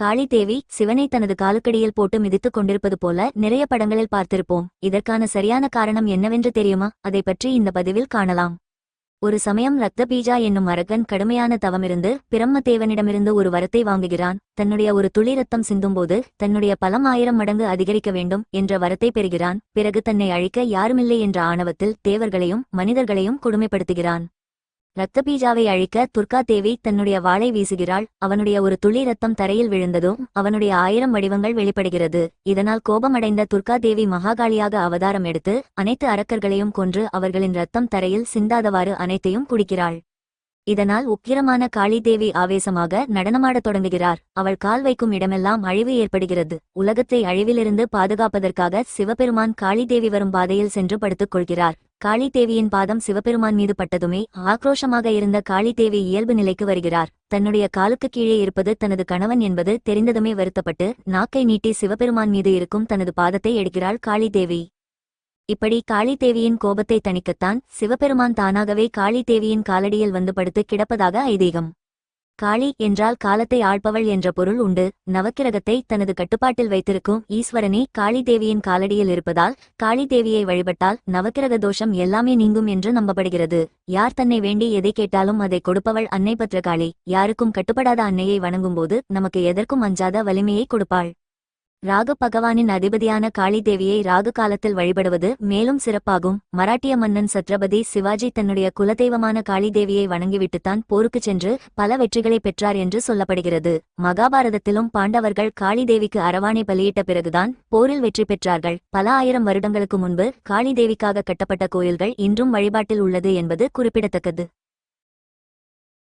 காளி தேவி சிவனை தனது காலுக்கடியில் போட்டு மிதித்துக் கொண்டிருப்பது போல நிறைய படங்களில் பார்த்திருப்போம். இதற்கான சரியான காரணம் என்னவென்று தெரியுமா? அதை பற்றி இந்த பதிவில் காணலாம். ஒரு சமயம் ரத்தபீஜா என்னும் அரகன் கடுமையான தவமிருந்து பிரம்மதேவனிடமிருந்து ஒரு வரத்தை வாங்குகிறான். தன்னுடைய ஒரு துளி ரத்தம் சிந்தும்போது தன்னுடைய பலம் ஆயிரம் மடங்கு அதிகரிக்க வேண்டும் என்ற வரத்தை பெறுகிறான். பிறகு தன்னை அழிக்க யாருமில்லை என்ற ஆணவத்தில் தேவர்களையும் மனிதர்களையும் கொடுமைப்படுத்துகிறான். ரத்தபீஜாவை அழிக்க துர்கா தேவி தன்னுடைய வாளை வீசுகிறாள். அவனுடைய ஒரு துளி ரத்தம் தரையில் விழுந்ததும் அவனுடைய ஆயிரம் வடிவங்கள் வெளிப்படுகிறது. இதனால் கோபமடைந்த துர்கா தேவி மகாகாளியாக அவதாரம் எடுத்து அனைத்து அரக்கர்களையும் கொன்று அவர்களின் ரத்தம் தரையில் சிந்தாதவாறு அனைத்தையும் குடிக்கிறாள். இதனால் உக்கிரமான காளி தேவி ஆவேசமாக நடனமாடத் தொடங்குகிறார். அவள் கால் வைக்கும் இடமெல்லாம் அழிவு ஏற்படுகிறது. உலகத்தை அழிவிலிருந்து பாதுகாப்பதற்காக சிவபெருமான் காளி தேவி வரும் பாதையில் சென்று படுத்துக் கொள்கிறார். காளி தேவியின் பாதம் சிவபெருமான் மீது பட்டதுமே ஆக்ரோஷமாக இருந்த காளி தேவி இயல்பு நிலைக்கு வருகிறார். தன்னுடைய காலுக்கு கீழே இருப்பது தனது கணவன் என்பது தெரிந்ததுமே வருத்தப்பட்டு நாக்கை நீட்டி சிவபெருமான் மீது இருக்கும் தனது பாதத்தை எடுக்கிறாள் காளி தேவி இப்படி காளி தேவியின் கோபத்தை தணிக்கத்தான் சிவபெருமான் தானாகவே காளி தேவியின் காலடியில் வந்து படுத்து கிடப்பதாக ஐதீகம். காளி என்றால் காலத்தை ஆள்பவள் என்ற பொருள் உண்டு. நவக்கிரகத்தை தனது கட்டுப்பாட்டில் வைத்திருக்கும் ஈஸ்வரனே காளி தேவியின் காலடியில் இருப்பதால் காளி தேவியை வழிபட்டால் நவக்கிரக தோஷம் எல்லாமே நீங்கும் என்று நம்பப்படுகிறது. யார் தன்னை வேண்டி எதை கேட்டாலும் அதை கொடுப்பவள் அன்னை பத்ரகாளி யாருக்கும் கட்டுப்படாத அன்னையை வணங்கும்போது நமக்கு எதற்கும் அஞ்சாத வலிமையை கொடுப்பாள். ராகு பகவானின் அதிபதியான காளி தேவியை ராகு காலத்தில் வழிபடுவது மேலும் சிறப்பாகும். மராட்டிய மன்னன் சத்ரபதி சிவாஜி தன்னுடைய குலதெய்வமான காளி தேவியை வணங்கிவிட்டுத்தான் போருக்குச் சென்று பல வெற்றிகளை பெற்றார் என்று சொல்லப்படுகிறது. மகாபாரதத்திலும் பாண்டவர்கள் காளி தேவிக்கு அரவானை பலியிட்ட பிறகுதான் போரில் வெற்றி பெற்றார்கள். பல ஆயிரம் வருடங்களுக்கு முன்பு காளி தேவிக்காக கட்டப்பட்ட கோயில்கள் இன்றும் வழிபாட்டில் உள்ளது என்பது குறிப்பிடத்தக்கது.